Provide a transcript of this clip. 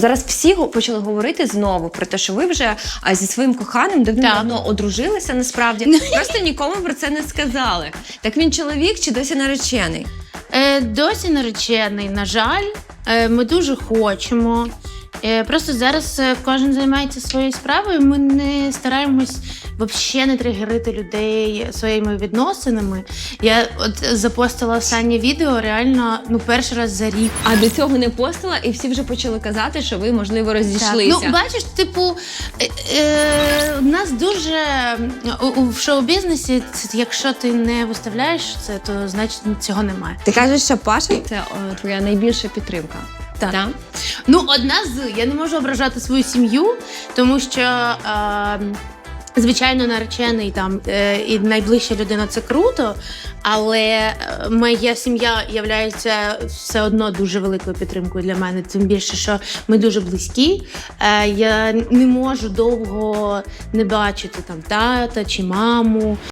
зараз всі почали говорити знову про те, що ви вже а, зі своїм коханим давно одружилися насправді. Просто нікому про це не сказали. Так він чоловік чи досі наречений? Е, досі наречений, на жаль, е, ми дуже хочемо. Е, просто зараз е, кожен займається своєю справою. Ми не стараємось взагалі не тригерити людей своїми відносинами. Я от запостила останнє відео реально ну перший раз за рік. А до цього не постила, і всі вже почали казати, що ви можливо розійшлися. Ну, бачиш, типу, е, е, у нас дуже у, у шоу-бізнесі, якщо ти не виставляєш це, то значить цього немає. Ти кажеш, що Паша це о, твоя найбільша підтримка. Так. Да? Ну, одна з я не можу ображати свою сім'ю, тому що. Е, Звичайно, наречений там е, і найближча людина це круто, але е, моя сім'я є все одно дуже великою підтримкою для мене. Тим більше, що ми дуже близькі. Е, я не можу довго не бачити там тата чи маму.